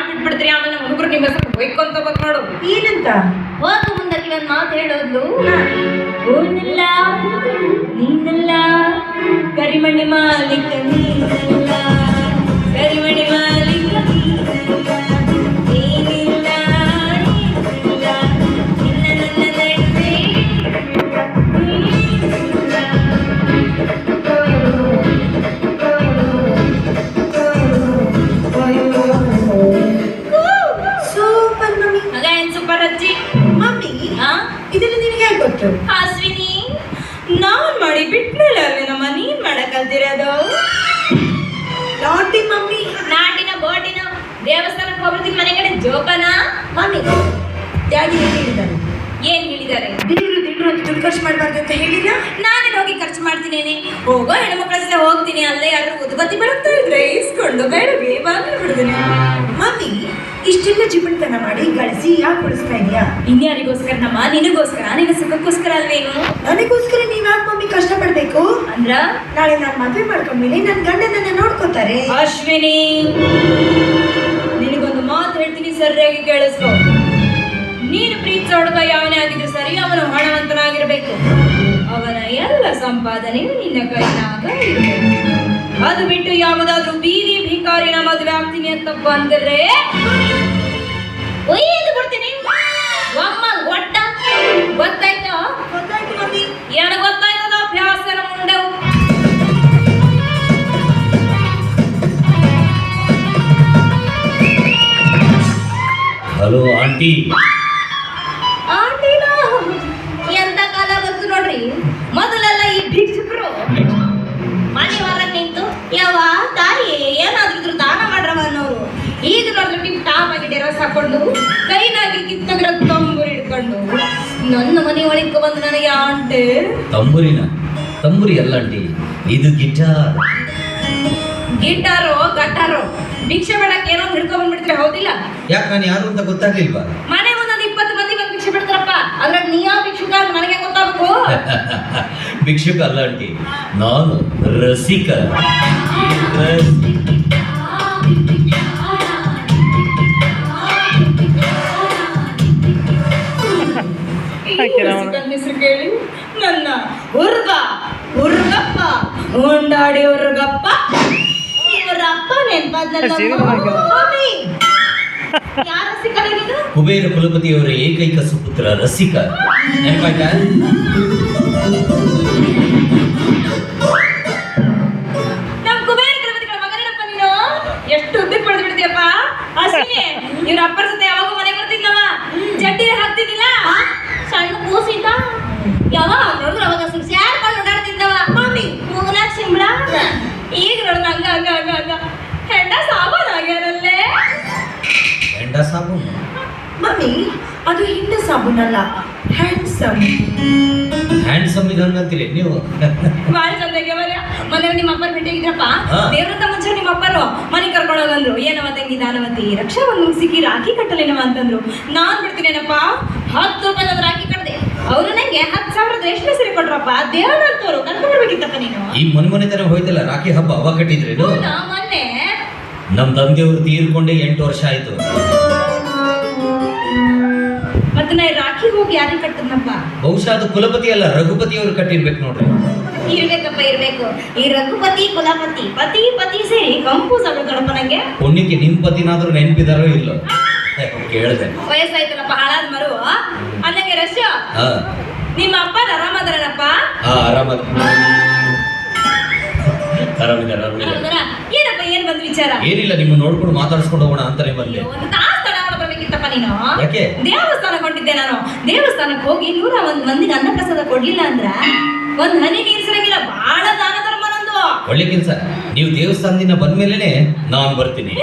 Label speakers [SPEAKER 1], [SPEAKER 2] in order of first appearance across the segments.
[SPEAKER 1] ಮಾಡ್ಬಿಟ್ಬಿಡ್ತೀರಿ ಆಮೇಲೆ ನಮ್ಮ ಹುಡುಗರು ನಿಮ್ಮ ಹೆಸರು ಬೈಕೊಂತ ಹೋಗ್ಬೇಕು ನೋಡು.
[SPEAKER 2] ಏನಂತ?
[SPEAKER 1] ಹೋಗು ಮುಂದಕ್ಕೆ ಒಂದು ಮಾತು ಹೇಳೋದು ಓನಲ್ಲ ನೀನಲ್ಲ ಕರಿಮಣಿ ಮಾಲೀಕ ನೀನಲ್ಲ. ಮಗ ಏನ್ ಸೂಪರ್ ಅಜ್ಜಿ
[SPEAKER 2] ಮಮ್ಮಿ
[SPEAKER 1] ಹಾ?
[SPEAKER 2] ಇದೆಲ್ಲ ನಿನಗೆ ಹೇಗೆ ಗೊತ್ತು?
[SPEAKER 1] ಅಶ್ವಿನಿ ನಾನ್ ಮಾಡಿ ಬಿಟ್ಮೇಲೆ ನಮ್ಮ ನೀನ್ ಮಾಡಕ್ ಕಲ್ತಿರೋದು?
[SPEAKER 2] ನಾಟಿ ಮಮ್ಮಿ.
[SPEAKER 1] ನಾಟಿನ ಬೋಟಿನ ದೇವಸ್ಥಾನಕ್ಕೆ ಹೋಗ್ಬಿಡ್ತೀನಿ ಮನೆ ಕಡೆ ಜೋಕನ?
[SPEAKER 2] ಮಮ್ಮಿ ಡ್ಯಾಡಿ ಏನು ಹೇಳಿದ್ದಾರೆ?
[SPEAKER 1] ಏನ್ ಹೇಳಿದ್ದಾರೆ?
[SPEAKER 2] ದೇವರು ದಿಡ್ರು ಅಂತ ದುಡ್ಡು ಖರ್ಚು ಮಾಡಬಾರ್ದು ಅಂತ ಹೇಳಿಲ್ಲ
[SPEAKER 1] ನಾನೇ ಹೋಗಿ ಖರ್ಚು ಮಾಡ್ತೀನಿ ಹೋಗೋ ಹೆಣ್ಮಕ್ಳ ಜೊತೆ ಹೋಗ್ತೀನಿ ಅಲ್ಲೇ ಯಾರು ಉದ್ಬತ್ತಿ ಬೆಳಗ್ತಾ ಇದ್ರೆ ಇಸ್ಕೊಂಡು ಬೇಡಗೆ ಬಾಗಿಲು ಬಿಡ್ತೀನಿ
[SPEAKER 2] ಮಮ್ಮಿ ಇಷ್ಟೆಲ್ಲ ಜೀವನತನ ಮಾಡಿ ಗಳಿಸಿ ಯಾಕೆ ಉಳಿಸ್ತಾ ಇದೆಯಾ
[SPEAKER 1] ಇನ್ಯಾರಿಗೋಸ್ಕರ ನಮ್ಮ? ನಿನಗೋಸ್ಕರ? ನಿನ್ನ ಸುಖಕ್ಕೋಸ್ಕರ ಅಲ್ವೇನು?
[SPEAKER 2] ನನಗೋಸ್ಕರ ನೀವ್ ಯಾಕೆ ಮಮ್ಮಿ ಕಷ್ಟಪಡ್ಬೇಕು?
[SPEAKER 1] ಅಂದ್ರ?
[SPEAKER 2] ನಾಳೆ ನಾನು ಮದುವೆ ಮಾಡ್ಕೊಂಡ್ಮೇಲೆ ನನ್ನ ಗಂಡ ನನ್ನ ನೋಡ್ಕೋತಾರೆ.
[SPEAKER 1] ಅಶ್ವಿನಿ ನಿನಗೊಂದು ಮಾತು ಹೇಳ್ತೀನಿ ಸರಿಯಾಗಿ ಕೇಳಿಸ್ಕೊ. ನೀನು ಪ್ರೀತಿಸೋ ಹುಡುಗ ಯಾವನೇ ಆಗಿದ್ರು ಸರಿ ಅವನು ಹಣವಂತನಾಗಿರ್ಬೇಕು. ಅವನ ಎಲ್ಲ ಸಂಪಾದನೆಯು ನಿನ್ನ ಕೈನಾಗ ಇರ್ಬೇಕು. ಅದು ಬಿಟ್ಟು ಯಾವುದಾದ್ರೂ ಬೀದಿ ಭಿಕಾರಿನ ಮದುವೆ ಆಗ್ತೀನಿ ಅಂತ ಬಂದ್ರೆ? ಒಯ್ದು ಬಿಡ್ತೀನಿ ಒಮ್ಮ ಒಟ್ಟ ಗೊತ್ತಾಯ್ತಾ?
[SPEAKER 2] ಗೊತ್ತಾಯ್ತು ಮಮ್ಮಿ.
[SPEAKER 1] ಏನು ಗೊತ್ತಾಯ್ತದ ಮುಂದೆ?
[SPEAKER 3] Hello aunty.
[SPEAKER 1] ಹಾಕೊಂಡು ಕೈನಾಗಿ ಕಿತ್ತಗಿರೋ ತಂಬೂರಿ ಹಿಡ್ಕೊಂಡು. ನನ್ನ ಮನೆ ಒಳಗೆ ಬಂದು ನನಗೆ ಆಂಟೆ
[SPEAKER 3] ತಂಬುರಿನ? ತಂಬುರಿ ಅಲ್ಲ ಆಂಟಿ ಇದು ಗಿಟಾರ್.
[SPEAKER 1] ಗಿಟಾರೋ ಗಟಾರೋ? ಭಿಕ್ಷೆ ಬೇಡಕ್ಕೆ ಏನೋ ಹಿಡ್ಕೊಂಡ್ ಬಂದ್ಬಿಡ್ತೀರ? ಹೌದಿಲ್ಲ?
[SPEAKER 3] ಯಾಕೆ ನಾನು ಯಾರು ಅಂತ ಗೊತ್ತಾಗ್ಲಿಲ್ವಾ?
[SPEAKER 1] ಮನೆ ಒಂದೊಂದು ಇಪ್ಪತ್ತು ಮಂದಿ ಬಂದು ಭಿಕ್ಷೆ ಬಿಡ್ತಾರಪ್ಪ ಅದ್ರಾಗ ನೀ ಯಾವ ಭಿಕ್ಷುಕ ಅಂತ ನನಗೆ ಗೊತ್ತಾಗಬೇಕು?
[SPEAKER 3] ಭಿಕ್ಷುಕ ಅಲ್ಲ ಆಂಟಿ ನಾನು ರಸಿಕ. ರಸಿಕ.
[SPEAKER 1] ಹೆಸರು ಕೇಳಿ. ನನ್ನ ಹುರ್ಗ ಹುರ್ಗಪ್ಪ ಉಂಡಾಡಿ ಹುರ್ಗಪ್ಪ. ಇವರಪ್ಪ ನೆನ್ಪಾದ್ ಯಾರ ಸಿಕ್ಕಲಿದ್ದು
[SPEAKER 3] ಕುಬೇರ ಕುಲಪತಿಯವರ ಏಕೈಕ ಸುಪುತ್ರ ರಸಿಕ. ನೆನಪಾಯ್ತಾ?
[SPEAKER 1] ಎಷ್ಟು ಉದ್ದಕ್ಕೆ ಪಡೆದು ಬಿಡ್ತೀಯಪ್ಪ ಅಶ್ವಿನಿ ಇವ್ರ ಅಪ್ಪರ ಜೊತೆ ಯಾವಾಗ ಮನೆ ಬರ್ತಿದ್ನವ ಚಡ್ಡಿ ಹಾಕ್ತಿದ್ದಿಲ್ಲ ಸಣ್ಣ ಕೂಸಿದ್ದ ಯಾವಾಗ ನೋಡಿದ್ರು ಅವಾಗ ಸ್ಯಾಡ್ಕೊಂಡು ಓಡಾಡ್ತಿದ್ದವ ಮಮ್ಮಿ ಮೂಗ್ನಾಗ ಸಿಂಬಳ ಈಗ ನೋಡಿದ್ರೆ ಹಂಗ ಹಂಗ ಹಂಗ ಹಂಗ ಹೆಂಡ ಸಾಬಾನ್ ಆಗ್ಯಾರಲ್ಲೇ
[SPEAKER 3] ಎಂಡ ಸಾಬೂನು
[SPEAKER 2] ಮಮ್ಮಿ ಅದು ಹಿಂದೆ ಸಾಬೂನಲ್ಲ ಹ್ಯಾಂಡ್ಸಮ್
[SPEAKER 3] ಹ್ಯಾಂಡ್ಸಮ್ ಅಂತೀರಿ ನೀವು?
[SPEAKER 1] ಬಾಳ ಚಂದಾಗೆ ಬರ ಮೊನ್ನೆ ನಿಮ್ಮ ಅಪ್ಪರ್ ಭೇಟಿಯಾಗಿದ್ರಪ್ಪ
[SPEAKER 3] ಹಾ.
[SPEAKER 1] ದೇವ್ರಂತ ಮುಂಚೆ ನಿಮ್ಮ ಅಪ್ಪರು ಮನೆ ಕರ್ಕೊಂಡು ಹೋಗಂದ್ರು. ಏನವ ತಂಗಿ ದಾನವತಿ ರಕ್ಷಾ ಒಂದು ಸಿಕ್ಕಿ ರಾಖಿ ಕಟ್ಟಲೇನವ ಅಂತಂದ್ರು. ನಾನ್ ಬಿಡ್ತೀನೇನಪ್ಪ ಹತ್ತು ರೂಪಾಯಿ ರಾಖಿ ಕಟ್ಟದೆ ಅವರು ನಂಗೆ ಹತ್ತು ಸಾವಿರದ ಎಷ್ಟು ಸರಿ ಕೊಟ್ರಪ್ಪ ದೇವ್ರಂತವ್ರು ಕರ್ಕೊಂಡು ಬರ್ಬೇಕಿತ್ತಪ್ಪ ನೀನು.
[SPEAKER 3] ಈ ಮನೆ ಮನೆ ತರ ಹೋಯ್ತಲ್ಲ ರಾಖಿ ಹಬ್ಬ ಅವಾಗ ಕಟ್ಟಿದ್ರೇನು?
[SPEAKER 1] ಮೊನ್ನೆ?
[SPEAKER 3] ನಮ್ ತಂದೆಯವರು ತೀರ್ಕೊಂಡೆ ಎಂಟು ವರ್ಷ ಆಯ್ತು.
[SPEAKER 1] ಹೋಗಿ ಯಾರಿಗೆ ಕಟ್ಟದ್ನಪ್ಪ?
[SPEAKER 3] ಬಹುಶಃ ಅದು ಕುಲಪತಿ ಅಲ್ಲ ರಘುಪತಿ ಅವರು ಕಟ್ಟಿರ್ಬೇಕು ನೋಡ್ರಿ.
[SPEAKER 1] ಇರ್ಬೇಕಪ್ಪ ಇರ್ಬೇಕು. ಈ ರಘುಪತಿ ಕುಲಪತಿ ಪತಿ ಪತಿ ಸೇರಿ ಕಂಪೂಸ್ ಕಣಪ್ಪ ನಂಗೆ
[SPEAKER 3] ಪುಣ್ಯಕ್ಕೆ ನಿಮ್ ಪತಿನಾದ್ರೂ ನೆನ್ಪಿದಾರೋ ಇಲ್ಲೋ? ಕೇಳ್ದೆ.
[SPEAKER 1] ವಯಸ್ಸಾಯ್ತಲ್ಲಪ್ಪ ಹಾಳಾದ ಮರು. ಅನ್ನಂಗೆ
[SPEAKER 3] ರಶ್ಯ
[SPEAKER 1] ನಿಮ್ಮ ಅಪ್ಪ ಆರಾಮದಾರನಪ್ಪ?
[SPEAKER 3] ಆರಾಮದ. ಆರಾಮ ಆರಾಮಿದ್ದಾರೆ?
[SPEAKER 1] ಏನಪ್ಪ ಏನ್ ಬಂದ್ ವಿಚಾರ?
[SPEAKER 3] ಏನಿಲ್ಲ ನಿಮ್ಮ ನೋಡ್ಕೊಂಡು ಮಾತಾಡ್ಸ್ಕೊಂಡು ಹೋಗೋಣ ಅಂತಾನೆ ಬಂದೆ
[SPEAKER 1] ನೀನು? ದೇವಸ್ಥಾನಕ್ಕೆ ಹೊಂಟಿದ್ದೆ ನಾನು. ದೇವಸ್ಥಾನಕ್ಕೆ ಹೋಗಿ ನೂರ ಒಂದ್ ಮಂದಿಗೆ ಅನ್ನ ಪ್ರಸಾದ ಕೊಡ್ಲಿಲ್ಲ ಅಂದ್ರ ಒಂದ್ ಹನಿ ನೀರ್ ಸಿರಂಗಿಲ್ಲ ಬಹಳ ದಾನ ಧರ್ಮ ನಂದು.
[SPEAKER 3] ಒಳ್ಳೆ ಕೆಲಸ. ನೀವು ದೇವಸ್ಥಾನದಿಂದ ಬಂದ್ಮೇಲೆ ನಾನು ಬರ್ತೀನಿ.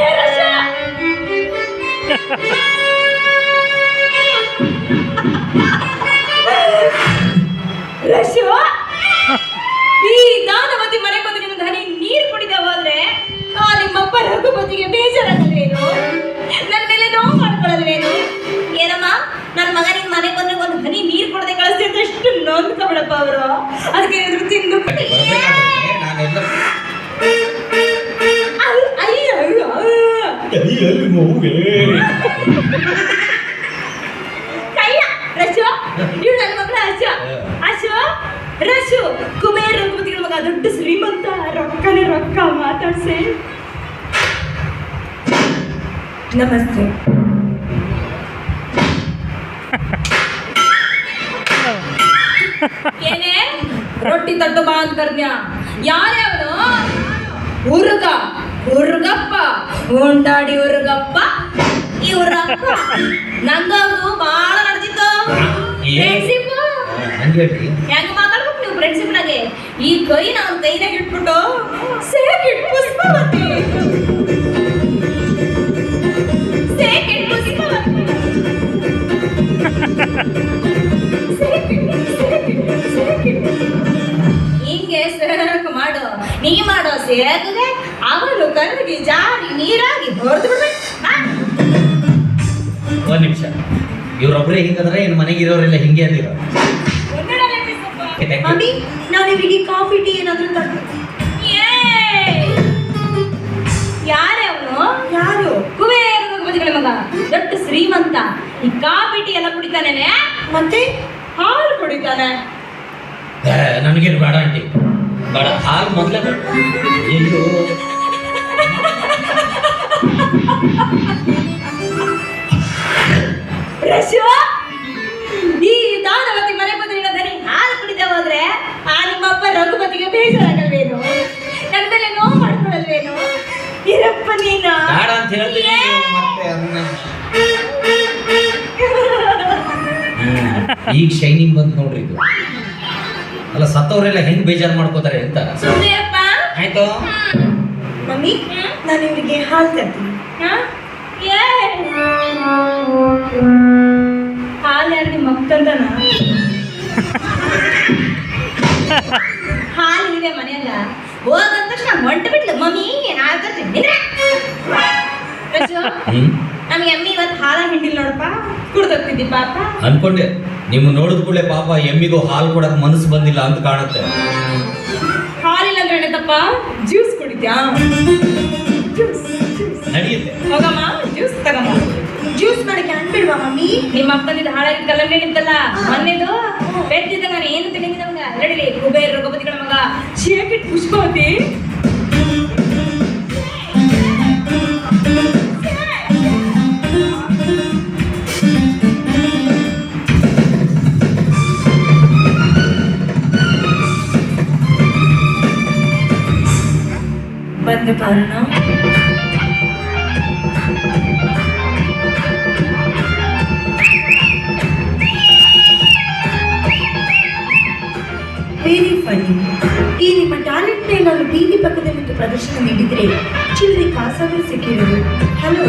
[SPEAKER 1] ನನ್ನ ಮಗ ನಿನ್ ಮನೆಗೆ ಬಂದ್ರೆ ಒಂದು ಹನಿ ನೀರು ಕೊಡದೆ ಕಳಿಸ್ತಿದ್ರೆ ಎಷ್ಟು ನೊಂದ್ಕೊಬಿಡಪ್ಪ ಅವರು. ಅದಕ್ಕೆ ಇದ್ರು ತಿಂದು ಕೈಯ ರಶು. ಇವ್ರು ನನ್ನ ಮಗಳ ಅಶು. ಅಶು ರಶು. ಕುಬೇರ ರಘುಪತಿಗಳ ಮಗ ದೊಡ್ಡ ಶ್ರೀಮಂತ ರೊಕ್ಕನೇ ರೊಕ್ಕ ಮಾತಾಡ್ಸಿ.
[SPEAKER 2] ನಮಸ್ತೆ.
[SPEAKER 1] ಏನೇ? ರೊಟ್ಟಿ ತಟ್ಟು ಬಾ ಅಂತ ಕರ್ದ್ಯ ಯಾರ್ಯಾವನು ಹುರುಗ. ಹುರ್ಗಪ್ಪ. ಉಂಡಾಡಿ ಹುರ್ಗಪ್ಪ. ಇವ್ರಪ್ಪ. ನಂದವ್ರು ಬಾಳ ನಡೆದಿತ್ತು. ಫ್ರೆಂಡ್ಶಿಪ್
[SPEAKER 3] ಹೆಂಗ
[SPEAKER 1] ಮಾತಾಡ್ಬೇಕು ನೀವು ಫ್ರೆಂಡ್ಶಿಪ್ ನಾಗೆ? ಈ ಕೈ ನಾವು ಕೈನಾಗ ಇಟ್ಬಿಟ್ಟು ಸೇಕಿಟ್ ಪುಷ್ಪವತಿ. ಸೇಕಿಟ್ ಪುಷ್ಪವತಿ. ಮಾಡು. ನೀ ಮಾಡೋ ಸೇರಿಗೆ ಅವನು ಕರಗಿ ಜಾರಿ ನೀರಾಗಿ ಹೊರದು?
[SPEAKER 3] ಒಂದ್ ನಿಮಿಷ. ಇವ್ರೊಬ್ರೇ ಹಿಂಗಂದ್ರೆ ಏನು ಮನೆಗೆ ಇರೋರೆಲ್ಲ ಹಿಂಗೆ ಅಂದಿರೋ.
[SPEAKER 2] ಮಮ್ಮಿ ನಾನು ನಿಮಗೆ ಕಾಫಿ ಟೀ ಏನಾದ್ರೂ ತರ್ತೀನಿ
[SPEAKER 1] ಏಯ್! ಯಾರೇ ಅವನು?
[SPEAKER 2] ಯಾರು?
[SPEAKER 1] ಕುಬೇರ ರಘುಪತಿಗಳ ಮಗ. ದೊಡ್ಡ ಶ್ರೀಮಂತ. ಈ ಕಾಫಿ ಟೀ ಎಲ್ಲ ಕುಡಿತಾನೇನೆ?
[SPEAKER 2] ಮತ್ತೆ?
[SPEAKER 1] ಹಾಲು ಕುಡಿತಾನೆ.
[SPEAKER 3] ನನಗೇನು ಬೇಡ ಆಂಟಿ. ಬೇಡ ಹಾಲು ಮೊದಲೇ
[SPEAKER 1] ಈ ದಾನವತಿ ಮನೆ ಹಾಲು ಹೋದ್ರೆ ಆ ನಿಮ್ಮಪ್ಪ ರಘುಪತಿಗೆ ಬೇಜಾರಾಗಲ್ವೇನು? ನನ್ನ ಮೇಲೆ ನೋವು ಮಾಡ್ಕೊಳಲ್ವೇನು ಇರಪ್ಪ ನೀನು.
[SPEAKER 3] ಬೇಡ ಅಂತ ಹೇಳ್ತೀನಿ ಮತ್ತೆ ಅದನ್ನ ಹ್ಮ್. ಈಗ ಶೈನಿಂಗ್ ಬಂತು ನೋಡ್ರಿ ಇದು. ಅಲ್ಲ ಸತ್ತವರೆಲ್ಲ ಹೆಂಗ್ ಬೇಜಾರು ಮಾಡ್ಕೋತಾರೆ ಅಂತ?
[SPEAKER 1] ಸುಮ್ನೆ ಅಪ್ಪ
[SPEAKER 3] ಆಯ್ತು
[SPEAKER 2] ಮಮ್ಮಿ ನಾನು ಇವರಿಗೆ ಹಾಲು ತರ್ತೀನಿ.
[SPEAKER 1] ಹಾ? ಏ! ಹಾಲು ಯಾರು ನಿಮ್ಮ ಅಕ್ಕಂದನ ಹಾಲು ಇದೆ ಮನೆಯಲ್ಲ? ಹೋಗಂತ ತಕ್ಷಣ ಹೊಂಟು ಬಿಟ್ಲು. ಮಮ್ಮಿ ನಾನು ತರ್ತೀನಿ. ನಮ್ಗೆ ಎಮ್ಮಿ ಇವತ್ತು ಹಾಲ ಹಿಂಡಿಲ್ ನೋಡಪ್ಪ. ಕುಡ್ದೋಗ್ತಿದ್ದಿ ಪಾಪ.
[SPEAKER 3] ಅನ್ಕೊಂಡೆ ನಿಮ್ ನೋಡಿದ ಕೂಡಲೇ ಪಾಪ ಎಮ್ಮಿಗೂ ಹಾಲು ಕೊಡಕ್ ಮನಸ್ಸು ಬಂದಿಲ್ಲ ಅಂತ ಕಾಣುತ್ತೆ.
[SPEAKER 1] ಹಾಲಿಲ್ಲ ಅಂದ್ರೆ ಏನತ್ತಪ್ಪ? ಜ್ಯೂಸ್ ಕುಡಿದ್ಯಾ
[SPEAKER 3] ನಡೆಯುತ್ತೆ.
[SPEAKER 1] ಹೋಗಮ್ಮ ಜ್ಯೂಸ್ ತಗಮ್ಮ.
[SPEAKER 2] ಜ್ಯೂಸ್ ಮಾಡಕ್ಕೆ ಅನ್ಬಿಡ್ವಾ ಮಮ್ಮಿ?
[SPEAKER 1] ನಿಮ್ಮ ಅಪ್ಪನಿಂದ ಹಾಳಾಗಿ ಕಲ್ಲಂಗಡಿ ನಿಂತಲ್ಲ ಮೊನ್ನೆದು ಬೆದ್ದಿದ್ದ ನಾನು ಏನು ತಿಳಿದಿದ್ದ ನಮ್ಗೆ ನಡೀಲಿ ಕುಬೇರ ರಘುಪತಿಗಳ ಮಗ. ಶೇಕಿಟ್ ಪುಷ್ಪವತಿ.
[SPEAKER 2] ಬಂದ ಕಾರಣ? ವೆರಿ ಫನಿ ಈ ನಿಮ್ಮ ಟ್ಯಾಲೆಂಟ್ ನಾನು ಬೀದಿ ಪಕ್ಕದಲ್ಲಿ ಒಂದು ಪ್ರದರ್ಶನ ನೀಡಿದ್ರೆ ಚಿಲ್ಲರೆ ಕಾಸಾಗಲು ಸಿಕ್ಕಿರೋದು. ಹಲೋ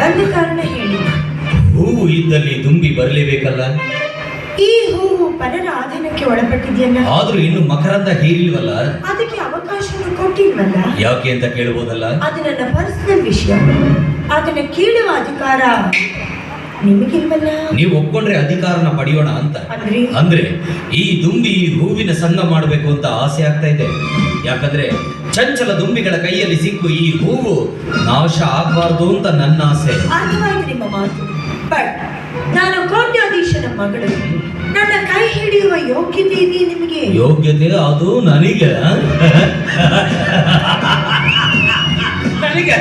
[SPEAKER 2] ಬಂದ ಕಾರಣ ಹೇಳಿ.
[SPEAKER 3] ಹೂವು ಇದ್ದಲ್ಲಿ ದುಂಬಿ ಬರಲೇಬೇಕಲ್ಲ?
[SPEAKER 2] ಈ ಹೂವು ಪರರ ಆಧೀನಕ್ಕೆ ಒಳಪಟ್ಟಿದೆಯಲ್ಲ?
[SPEAKER 3] ಆದ್ರೂ ಇನ್ನು ಮಕರಂದ ಹೀರಿಲ್ವಲ್ಲ?
[SPEAKER 2] ಅದಕ್ಕೆ ಅವಕಾಶವನ್ನು ಕೊಟ್ಟಿಲ್ವಲ್ಲ
[SPEAKER 3] ಯಾಕೆ ಅಂತ ಕೇಳಬಹುದಲ್ಲ
[SPEAKER 2] ಅದು ನನ್ನ ಪರ್ಸನಲ್ ವಿಷಯ. ಅದನ್ನ ಕೇಳುವ ಅಧಿಕಾರ ನಿಮಗಿಲ್ವಲ್ಲ?
[SPEAKER 3] ನೀವು ಒಪ್ಕೊಂಡ್ರೆ ಅಧಿಕಾರನ ಪಡೆಯೋಣ ಅಂತ.
[SPEAKER 2] ಅಂದ್ರೆ?
[SPEAKER 3] ಅಂದ್ರೆ ಈ ದುಂಬಿ ಈ ಹೂವಿನ ಸಂಘ ಮಾಡಬೇಕು ಅಂತ ಆಸೆ ಆಗ್ತಾ ಇದೆ. ಯಾಕಂದ್ರೆ ಚಂಚಲ ದುಂಬಿಗಳ ಕೈಯಲ್ಲಿ ಸಿಕ್ಕು ಈ ಹೂವು ನಾಶ ಆಗಬಾರ್ದು ಅಂತ ನನ್ನ ಆಸೆ.
[SPEAKER 2] ಅರ್ಥವಾಯ್ತು ನಿಮ್ಮ ಮಾತು. ಬಟ್ ನಾನು ಕೋಟ್ಯಾಧೀಶನ ಮಗಳು. ನನ್ನ ಕೈ ಹಿಡಿಯುವ ಯೋಗ್ಯತೆ ಇದೆ ನಿಮಗೆ?
[SPEAKER 3] ಯೋಗ್ಯತೆ ಅದು ನನಗೆ. ನನಗೆ?